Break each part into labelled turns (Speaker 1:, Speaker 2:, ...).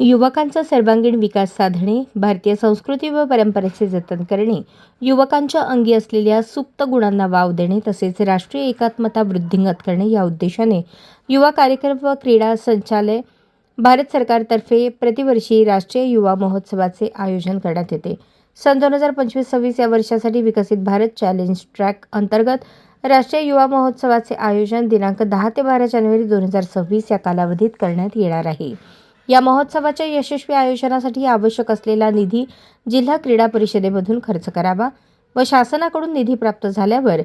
Speaker 1: युवकांचा सर्वांगीण विकास साधणे भारतीय संस्कृती व परंपरेचे जतन करणे युवकांच्या अंगी असलेल्या सुप्त गुणांना वाव देणे तसेच राष्ट्रीय एकात्मता वृद्धिंगत करणे या उद्देशाने युवा कार्यक्रम व क्रीडा संचालय भारत सरकारतर्फे प्रतिवर्षी राष्ट्रीय युवा महोत्सवाचे आयोजन करण्यात येते. सन दोन हजार पंचवीस सव्वीस या वर्षासाठी विकसित भारत चॅलेंज ट्रॅक अंतर्गत राष्ट्रीय युवा महोत्सवाचे आयोजन दिनांक दहा ते बारा जानेवारी दोन हजार सव्वीस या कालावधीत करण्यात येणार आहे. या महोत्सवाच्या यशस्वी आयोजनासाठी आवश्यक असलेला निधी जिल्हा क्रीडा परिषदेमधून खर्च करावा व शासनाकडून निधी प्राप्त झाल्यावर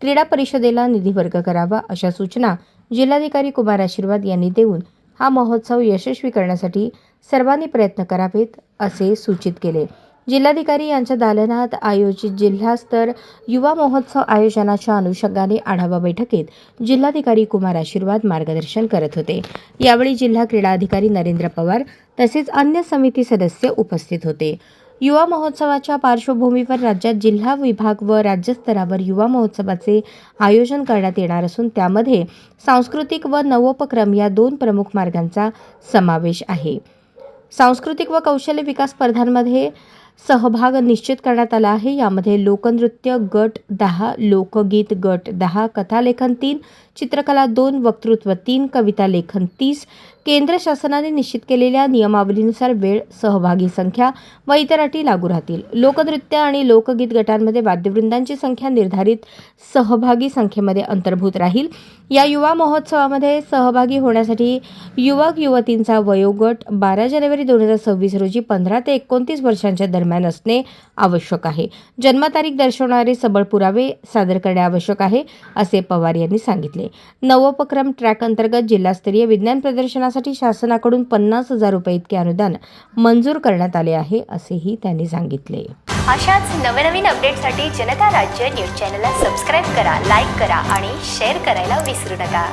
Speaker 1: क्रीडा परिषदेला निधी वर्ग करावा अशा सूचना जिल्हाधिकारी कुमार आशीर्वाद यांनी देऊन हा महोत्सव यशस्वी करण्यासाठी सर्वांनी प्रयत्न करावेत असे सूचित केले. जिल्हाधिकारी यांच्या दालनात आयोजित जिल्हास्तर युवा महोत्सव आयोजनाच्या अनुषंगाने आढावा बैठकीत जिल्हाधिकारी कुमार आशीर्वाद मार्गदर्शन करत होते. यावेळी जिल्हा क्रीडा अधिकारी नरेंद्र पवार तसेच अन्य समिती सदस्य उपस्थित होते. युवा महोत्सवाच्या पार्श्वभूमीवर राज्यात जिल्हा विभाग व राज्यस्तरावर युवा महोत्सवाचे आयोजन करण्यात येणार असून त्यामध्ये सांस्कृतिक व नवोपक्रम या दोन प्रमुख मार्गांचा समावेश आहे. सांस्कृतिक व कौशल्य विकास स्पर्धांमध्ये सहभाग निश्चित करण्यात आला आहे. यामध्ये लोकनृत्य गट दहा लोकगीत गट दहा कथालेखन तीन चित्रकला दोन वक्तृत्व तीन कविता लेखन तीस. केंद्र शासनाने निश्चित केलेल्या नियमावलीनुसार वेळ सहभागी संख्या व इतर अटी लागू राहतील. लोकनृत्य आणि लोकगीत गटांमध्ये वाद्यवृंदांची संख्या निर्धारित सहभागी संख्येमध्ये अंतर्भूत राहील. या युवा महोत्सवामध्ये सहभागी होण्यासाठी युवक युवतींचा वयोगट बारा जानेवारी दोन हजार सव्वीस रोजी पंधरा ते एकोणतीस वर्षांच्या दरम्यान असणे आवश्यक आहे. जन्मतारीख दर्शवणारे सबळ पुरावे सादर करणे आवश्यक आहे असे पवार यांनी सांगितले. नवोपक्रम ट्रॅक अंतर्गत जिल्हास्तरीय विज्ञान प्रदर्शनासाठी शासनाकडून पन्नास हजार रुपये इतके अनुदान मंजूर करण्यात आले आहे असेही त्यांनी सांगितले.
Speaker 2: अशाच नवनवीन अपडेटसाठी जनता राज्य न्यूज चॅनलला सबस्क्राईब करा लाईक करा आणि शेअर करायला विसरू नका.